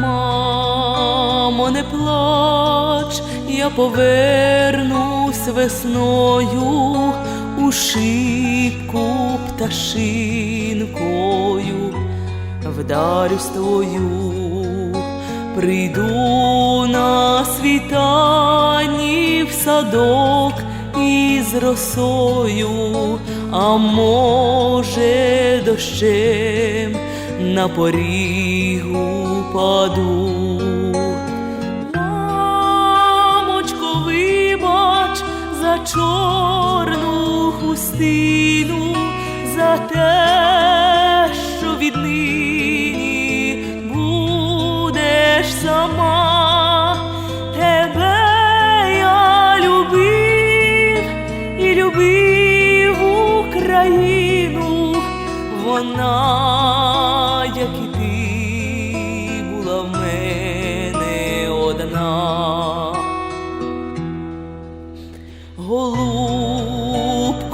Мамо, не плач, я повернусь весною у шибку пташинкою, вдарюсь твою, прийду на світанні в садок із росою, а може дощем на порігу паду. Мамочко, вибач за чорну хустину, за те,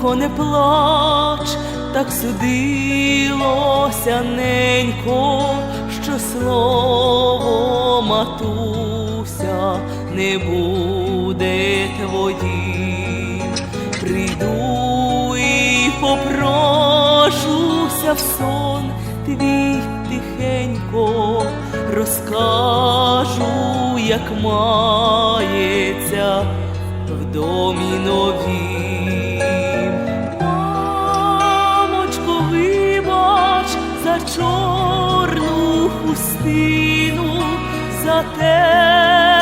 Голубко, не плач, так судилося ненько, що слово матуся не буде твоїм. Прийду і попрошуся в сон твій тихенько, розкажу, як мається в домі новім. Чорну хустину, за те,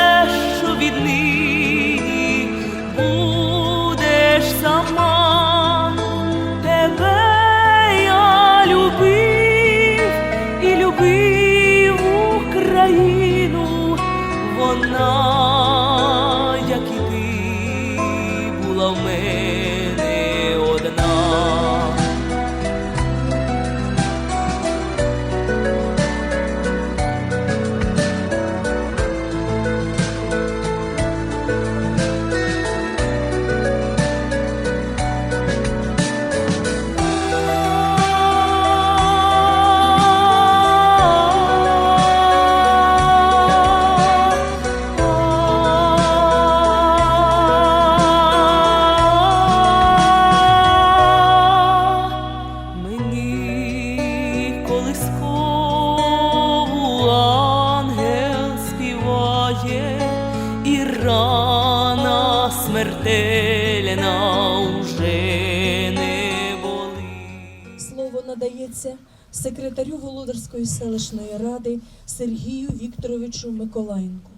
смертельна уже не болить. Слово надається секретарю Володарської селищної ради Сергію Вікторовичу Миколаєнку.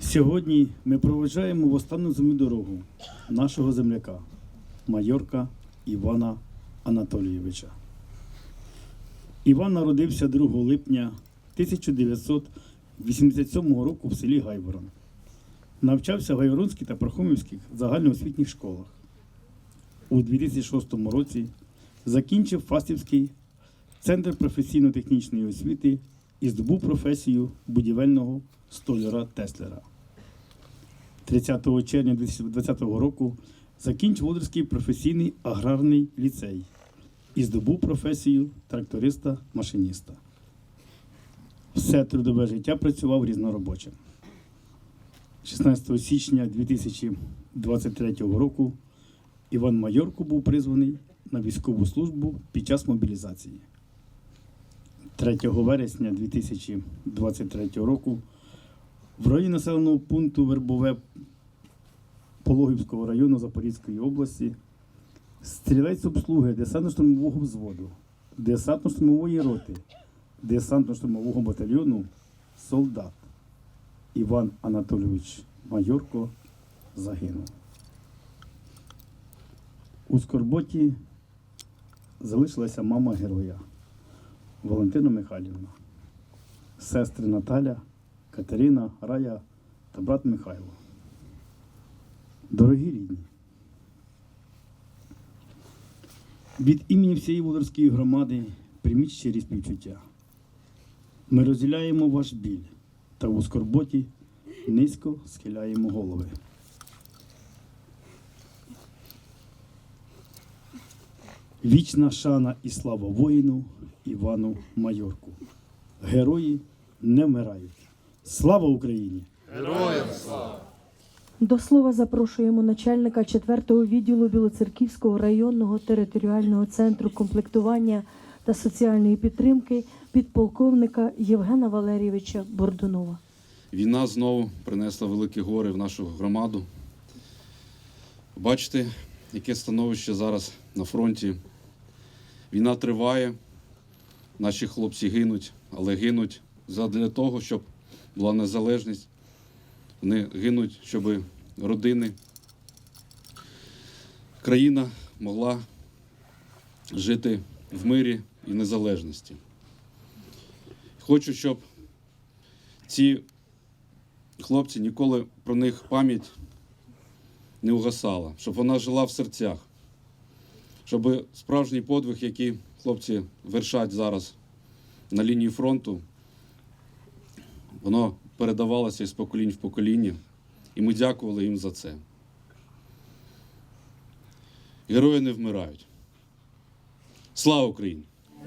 Сьогодні ми проведжаємо в останню земну дорогу нашого земляка, майорка Івана Анатолійовича. Іван народився 2 липня 1987 року в селі Гайворон. Навчався в Гайворонських та Пархомівських загальноосвітніх школах. У 2006 році закінчив Фастівський центр професійно-технічної освіти і здобув професію будівельного столяра Теслера. 30 червня 2020 року закінчив Володарський професійний аграрний ліцей і здобув професію тракториста-машиніста. Все трудове життя працював різноробочим. 16 січня 2023 року Іван Майорко був призваний на військову службу під час мобілізації. 3 вересня 2023 року в районі населеного пункту Вербове Пологівського району Запорізької області стрілець обслуги десантно-штурмового взводу, десантно-штурмової роти, десантно-штурмового батальйону солдат Іван Анатолійович Майорко загинув. У Скорботі залишилася мама героя Валентина Михайлівна, сестри Наталя, Катерина, Рая та брат Михайло. Дорогі рідні, від імені всієї Володарської громади прийміть щирі співчуття. Ми розділяємо ваш біль та у скорботі низько схиляємо голови. Вічна шана і слава воїну Івану Майорку. Герої не вмирають, Слава Україні! Героям слава! До слова запрошуємо начальника 4-го відділу Білоцерківського районного територіального центру комплектування та соціальної підтримки підполковника Євгена Валерійовича Бордунова. Війна знову принесла великі гори в нашу громаду. Бачите, яке становище зараз на фронті. Війна триває, наші хлопці гинуть, але гинуть для того, щоб була незалежність. Вони гинуть, щоб родини, країна могла жити в мирі і незалежності. Хочу, щоб ці хлопці ніколи про них пам'ять не угасала, щоб вона жила в серцях, щоб справжній подвиг, який хлопці вершать зараз на лінії фронту, воно передавалося із поколінь в покоління, і ми дякували їм за це. Герої не вмирають. Слава Україні!